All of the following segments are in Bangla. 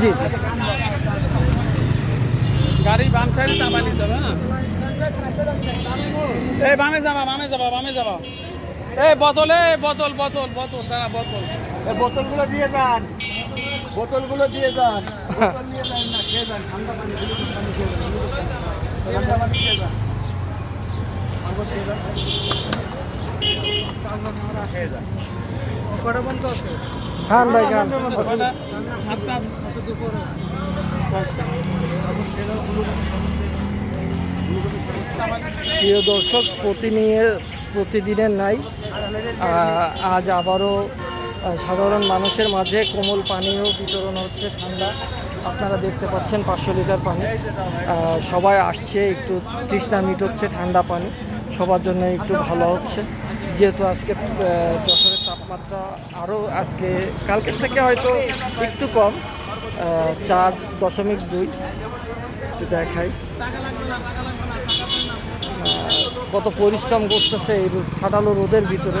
জি জি। গাড়ি বাম সাইডে চাপা নিতে হবে না এই বামে যাবা বামে যাবা বামে যাবা। এই বোতলে বোতল বোতল বোতল দাঁড়া বোতল। এই বোতলগুলো দিয়ে যান। বোতলগুলো দিয়ে যান। বোতল নিয়ে যান না খেয়ে যান ঠান্ডা পানি গ্লুকোজ পানি খেয়ে যান। ঠান্ডা পানি খেয়ে যান। শরবত খেয়ে যান। খেয়ে যান। কটা বন্ধ আছে? খান ভাই খান। প্রিয় দর্শক প্রতিনিয়ে প্রতিদিনের নাই আজ আবারও সাধারণ মানুষের মাঝে কোমল পানীয় বিতরণ হচ্ছে ঠান্ডা। আপনারা দেখতে পাচ্ছেন পাঁচশো লিটার পানি। সবাই আসছে, একটু তৃষ্ণা মিটোচ্ছে ঠান্ডা পানি। সবার জন্য একটু ভালো হচ্ছে। যেহেতু আজকে যশোরের তাপমাত্রা আরও আজকে, কালকের থেকে হয়তো একটু কম চার দশমিক দুই। একটু দেখাই। কত পরিশ্রম করতেছে এই ফাটালো রোদের ভিতরে।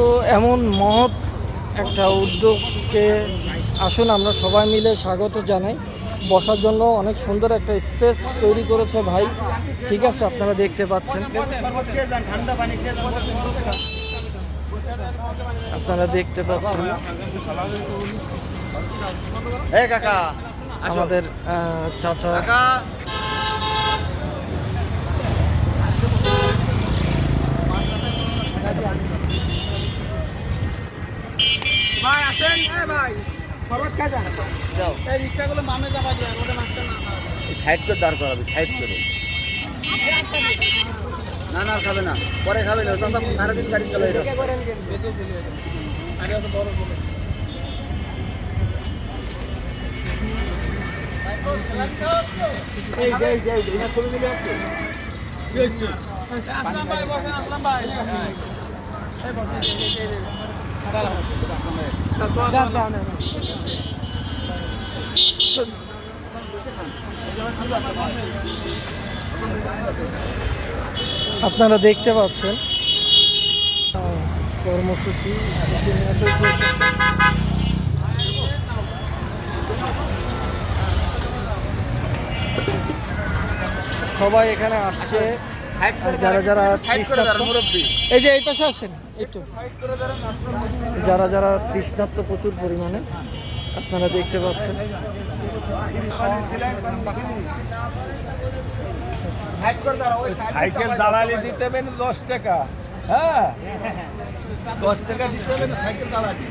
তো এমন মহৎ একটা উদ্যোগকে আসুন আমরা সবাই মিলে স্বাগত জানাই। বসার জন্য অনেক সুন্দর একটা স্পেস তৈরি করেছে ভাই। ঠিক আছে আপনারা দেখতে পাচ্ছেন। আপনারা দেখতে পাচ্ছেন। আমাদের চাচা কাকা ভাই আসেন এ ভাই খাই যান যাও এই রিক্সাগুলো বামে যাবা দিয়ে রোডে মাস্টার না না। সাইড করে দাঁড় করাবে সাইড করে না না খাবে না পরে খাবে না চাচা সারাদিন গাড়ি চলে যাবে। আরে বড় চলে এই যে এই যে এই যে, ছবি মিলে আছে আসলাম ভাই বসেন আসলাম ভাই এই বসেন, আপনারা দেখতে পাচ্ছেন কর্মসূচি। সবাই এখানে আসছে। যারা যারা এই যে এই পাশে আসেন একটু। যারা যারা তৃষ্ণার্ত প্রচুর পরিমাণে আপনারা দেখতে পাচ্ছেন। সাইকেল দালালি দিতে হবে না দশ টাকা। হ্যাঁ? দশ টাকা দিতে হবে না সাইকেল দালালি।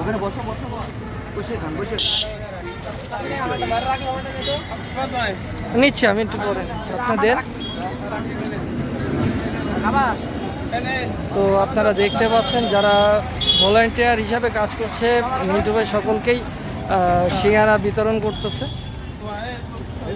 ওখানে বসো বসো বসো। বসে খান বসে খান। নিচ্ছি, আমি একটু পরে নিচ্ছি। আপনাদের? তো আপনারা দেখতে পাচ্ছেন, যারা ভলান্টিয়ার হিসাবে কাজ করছে মিন্টু ভাই সকলকেই সিঙ্গারা বিতরণ করতেছে। এই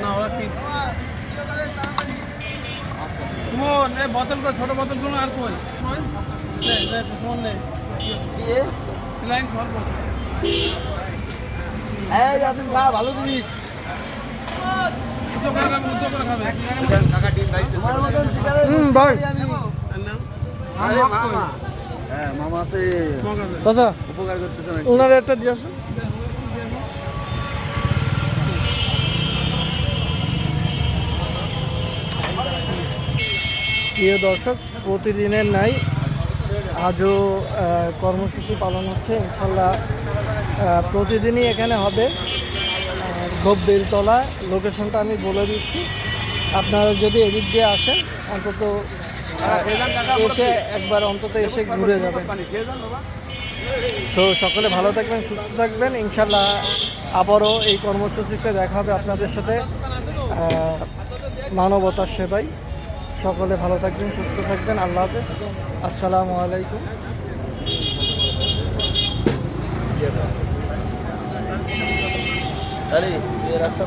না ওরা কি সুমন এই বোতল কো ছোট বোতলগুলো আর কই সুমন লে লে সুমন লে দিয়ে সিলাই সর্ব এই ইয়াসিন খা ভালো জিনিস। উচ্চ করে খাবে উচ্চ করে খাবে। কাকা ডিম ভাই তোমার মতন চিটারে হুম, ভাই। আমি আর নাম আরে মামা হ্যাঁ মামা আছে। মগ উপকার করতেছে ওনার একটা দিয়ে আসুন। প্রিয় দর্শক প্রতিদিনের নাই আজও কর্মসূচি পালন হচ্ছে। ইনশাল্লাহ প্রতিদিনই এখানে হবে। বেলতলা লোকেশনটা আমি বলে দিচ্ছি। আপনারা যদি এদিক দিয়ে আসেন অন্তত এসে একবার অন্তত এসে ঘুরে যাবেন। তো সকলে ভালো থাকবেন, সুস্থ থাকবেন। ইনশাল্লাহ আবারও এই কর্মসূচিতে দেখা হবে আপনাদের সাথে মানবতার সেবাই। সকলে ভালো থাকবেন, সুস্থ থাকবেন। আল্লাহ হাফেজ। আসসালামু আলাইকুম। রাস্তা